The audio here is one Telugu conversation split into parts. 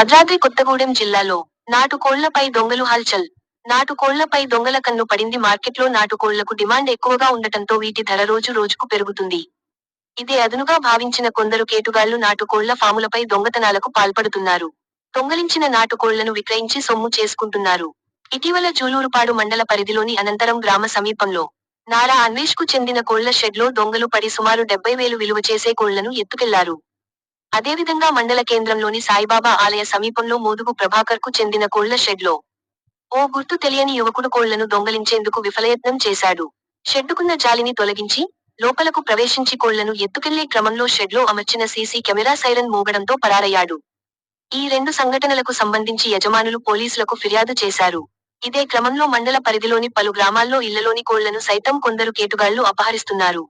భద్రాద్రి కొత్తగూడెం జిల్లాలో నాటుకోళ్ళపై దొంగలు హల్చల్. నాటుకోళ్ళపై దొంగల కన్ను పడింది మార్కెట్లో నాటుకోళ్ళకు డిమాండ్ ఎక్కువగా ఉండటంతో వీటి ధర రోజు రోజుకు పెరుగుతుంది. ఇదే అదునుగా భావించిన కొందరు కేటుగాళ్ళు నాటుకోళ్ళ ఫాములపై దొంగతనాలకు పాల్పడుతున్నారు. దొంగలించిన నాటుకోళ్ళను విక్రయించి సొమ్ము చేసుకుంటున్నారు. ఇటీవల జూలూరుపాడు మండల పరిధిలోని అనంతరం గ్రామ సమీపంలో నారా అన్వేష్కు చెందిన కోళ్ళ షెడ్లో దొంగలు పడి సుమారు డెబ్బై వేలు విలువ చేసే కోళ్ళను ఎత్తుకెళ్ళారు. అదేవిధంగా మండల కేంద్రంలోని సాయిబాబా ఆలయ సమీపంలో మోదుగు ప్రభాకర్కు చెందిన కోళ్ళ షెడ్లో ఓ గుర్తు తెలియని యువకుడు కోళ్ళను దొంగలించేందుకు విఫలయత్నం చేశాడు. షెడ్డుకున్న జాలిని తొలగించి లోపలకు ప్రవేశించి కోళ్ళను ఎత్తుకెళ్ళే క్రమంలో షెడ్లో అమర్చిన సీసీ కెమెరా సైరన్ మోగడంతో పరారయ్యాడు. ఈ రెండు సంఘటనలకు సంబంధించి యజమానులు పోలీసులకు ఫిర్యాదు చేశారు. ఇదే క్రమంలో మండల పరిధిలోని పలు గ్రామాల్లో ఇళ్ళలోని కోళ్ళను సైతం కొందరు కేటుగాళ్ళు అపహరిస్తున్నారు.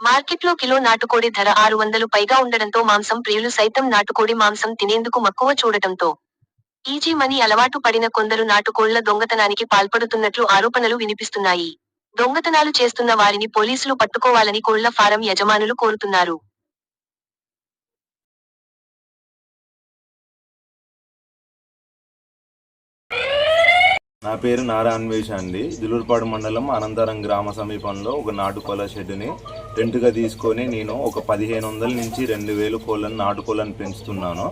మార్కెట్లో కిలో నాటుకోడి ధర ఆరు వందలు పైగా ఉండడంతో మాంసం ప్రియులు సైతం నాటుకోడి మాంసం తినేందుకు మక్కువ చూడటంతో ఈజీ మనీ అలవాటు పడిన కొందరు నాటుకోళ్ళ దొంగతనానికి పాల్పడుతున్నట్లు ఆరోపణలు వినిపిస్తున్నాయి. దొంగతనాలు చేస్తున్న వారిని పోలీసులు పట్టుకోవాలని కోళ్ళ ఫారం యజమానులు కోరుతున్నారు. నా పేరు నారా అన్వేష అండి. దిలూరుపాడు మండలం అనంతరం గ్రామ సమీపంలో ఒక నాటుకోళ్ళ షెడ్ని రెంట్గా తీసుకొని నేను ఒక పదిహేను వందల నుంచి రెండు వేలు కోళ్ళను నాటుకోళ్ళని పెంచుతున్నాను.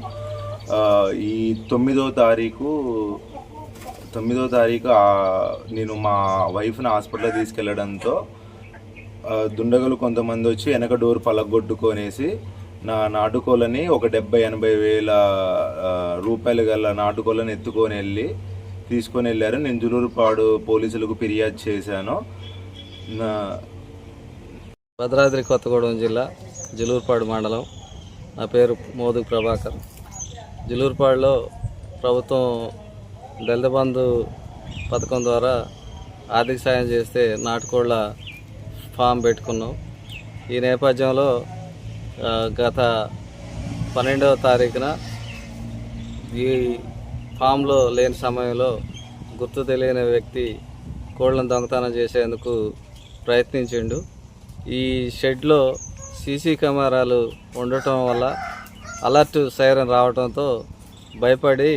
ఈ తొమ్మిదో తారీఖు తొమ్మిదో తారీఖు నేను మా వైఫ్ని హాస్పిటల్ తీసుకెళ్ళడంతో దుండగలు కొంతమంది వచ్చి వెనక డోర్ పలగొట్టుకొనేసి నా నాటుకోళ్ళని ఒక డెబ్బై ఎనభై వేల రూపాయలు గల నాటుకోళ్ళని ఎత్తుకొని వెళ్ళి తీసుకొని వెళ్ళారు. నేను జులూరుపాడు పోలీసులకు ఫిర్యాదు చేశాను. నా భద్రాద్రి కొత్తగూడెం జిల్లా జులూరుపాడు మండలం. నా పేరు మోదు ప్రభాకర్. జులూరుపాడులో ప్రభుత్వం దళిత బంధు పథకం ద్వారా ఆర్థిక సాయం చేస్తే నాటుకోళ్ళ ఫామ్ పెట్టుకున్నాం. ఈ నేపథ్యంలో గత పన్నెండవ తారీఖున ఈ ఫామ్లో లేని సమయంలో గుర్తు తెలియని వ్యక్తి కోళ్ళను దొంగతనం చేసేందుకు ప్రయత్నించిండు. ఈ షెడ్లో సీసీ కెమెరాలు ఉండటం వల్ల అలర్ట్ సైరన్ రావడంతో భయపడి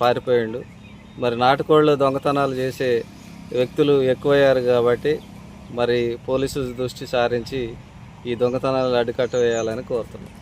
పారిపోయిండు. మరి నాటుకోళ్ళు దొంగతనాలు చేసే వ్యక్తులు ఎక్కువయ్యారు కాబట్టి మరి పోలీసు దృష్టి సారించి ఈ దొంగతనాలు అడ్డుకట్ట వేయాలని కోరుతున్నాం.